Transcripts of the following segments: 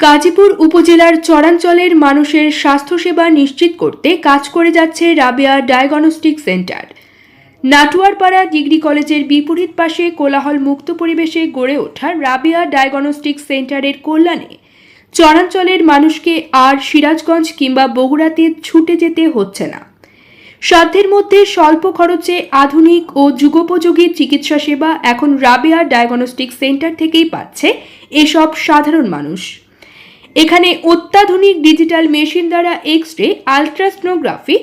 গাজীপুর উপজেলার চরাঞ্চলের মানুষের স্বাস্থ্যসেবা নিশ্চিত করতে কাজ করে যাচ্ছে Rabeya diagnostic centre. Natuarpara degree কলেজের বিপরীত পাশে কোলাহল মুক্ত পরিবেশে গড়ে ওঠা রাবেয়া ডায়াগনস্টিক সেন্টারের কল্যাণে চরাঞ্চলের মানুষকে আর সিরাজগঞ্জ কিংবা বগুড়াতে ছুটে যেতে হচ্ছে না। সাধ্যের মধ্যে স্বল্প খরচে আধুনিক ও যুগোপযোগী চিকিৎসা সেবা এখন রাবেয়া ডায়াগনস্টিক সেন্টার থেকেই পাচ্ছে এসব সাধারণ মানুষ। এখানে অত্যাধুনিক ডিজিটাল মেশিন দ্বারা এক্স রে আলট্রাসনোগ্রাফি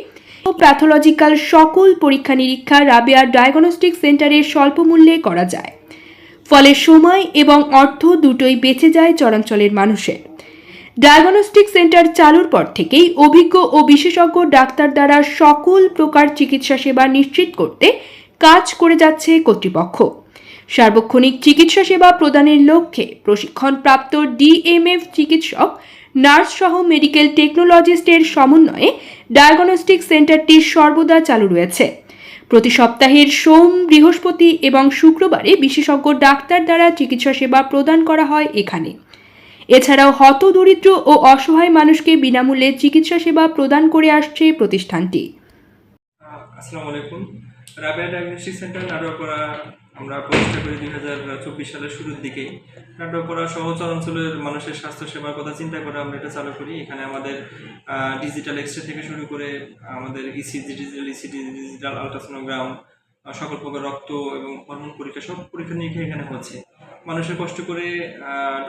ও প্যাথোলজিক্যাল সকল পরীক্ষা নিরীক্ষা রাবেয়া ডায়াগনস্টিক সেন্টারে স্বল্প মূল্যে করা যায়। ফলে সময় এবং অর্থ দুটোই বেঁচে যায় চরাঞ্চলের মানুষের। ডায়াগনস্টিক সেন্টার চালুর পর থেকেই অভিজ্ঞ ও বিশেষজ্ঞ ডাক্তার দ্বারা সকল প্রকার চিকিৎসা সেবা নিশ্চিত করতে কাজ করে যাচ্ছে কর্তৃপক্ষ। সার্বক্ষণিক চিকিৎসা সেবা প্রদানের লক্ষ্যে প্রশিক্ষণপ্রাপ্ত ডিএমএফ চিকিৎসক, নার্স সহ মেডিকেল টেকনোলজিস্টের সমন্বয়ে ডায়াগনস্টিক সেন্টারটি সর্বদা চালু রয়েছে। প্রতি সপ্তাহের সোম, বৃহস্পতি এবং শুক্রবারে বিশেষজ্ঞ ডাক্তার দ্বারা চিকিৎসা সেবা প্রদান করা হয় এখানে। এছাড়াও হতদরিদ্র ও অসহায় মানুষকে বিনামূল্যে চিকিৎসা সেবা প্রদান করে আসছে প্রতিষ্ঠানটি। আসসালামু আলাইকুম। ডায়াগনস্টিক সেন্টার আমরা প্রতিষ্ঠা করি দুই হাজার চব্বিশ সালের শুরুর দিকে। নাটোরপাড়া সহজ অঞ্চলের মানুষের স্বাস্থ্য সেবার কথা চিন্তা করে আমরা এটা চালু করি। এখানে আমাদের ডিজিটাল এক্সরে থেকে শুরু করে আমাদের ECG digital ECG digital ultrasonogram সকল প্রকার রক্ত এবং হরমোন পরীক্ষা সব পরীক্ষা নিরীক্ষা এখানে হচ্ছে। মানুষের কষ্ট করে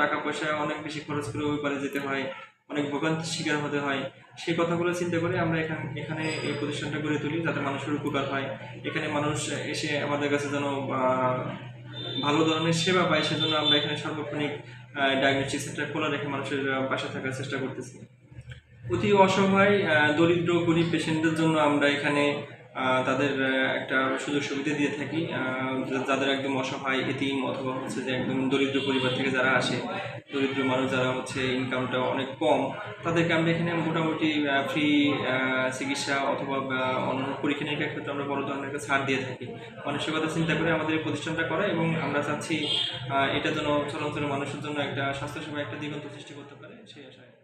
টাকা পয়সা অনেক বেশি খরচ করে ওই পারে যেতে হয়। অনেক ভোগান্তির শিকার হতে হয়। সেই কথাগুলো চিন্তা করে আমরা এখানে এখানে এই প্রতিষ্ঠানটা গড়ে তুলি যাতে মানুষের উপকার হয়। এখানে মানুষ এসে আমাদের কাছে যেন ভালো ধরনের সেবা পায়, সেজন্য আমরা এখানে সার্বক্ষণিক ডায়াগনস্টিক সেন্টার খোলা রেখে মানুষের পাশে থাকার চেষ্টা করতেছি। অতি অসহায় দরিদ্র, গরিব পেশেন্টদের জন্য আমরা এখানে তাদের একটা সুযোগ সুবিধা দিয়ে থাকি যাদের একদম অসহায়, এতিম অথবা হচ্ছে যে একদম দরিদ্র পরিবার থেকে যারা আসে, দরিদ্র মানুষ যারা হচ্ছে ইনকামটা অনেক কম, তাদেরকে আমরা এখানে মোটামুটি ফ্রি চিকিৎসা অথবা অন্যান্য পরীক্ষা নিরীক্ষার ক্ষেত্রে আমরা বড় ধরনের একটা ছাড় দিয়ে থাকি। মানুষের কথা চিন্তা করে আমাদের এই প্রতিষ্ঠানটা করা এবং আমরা চাচ্ছি এটা যেন চলাচলের মানুষের জন্য একটা স্বাস্থ্যসেবা একটা দিগন্ত সৃষ্টি করতে পারে, সেই আশায়।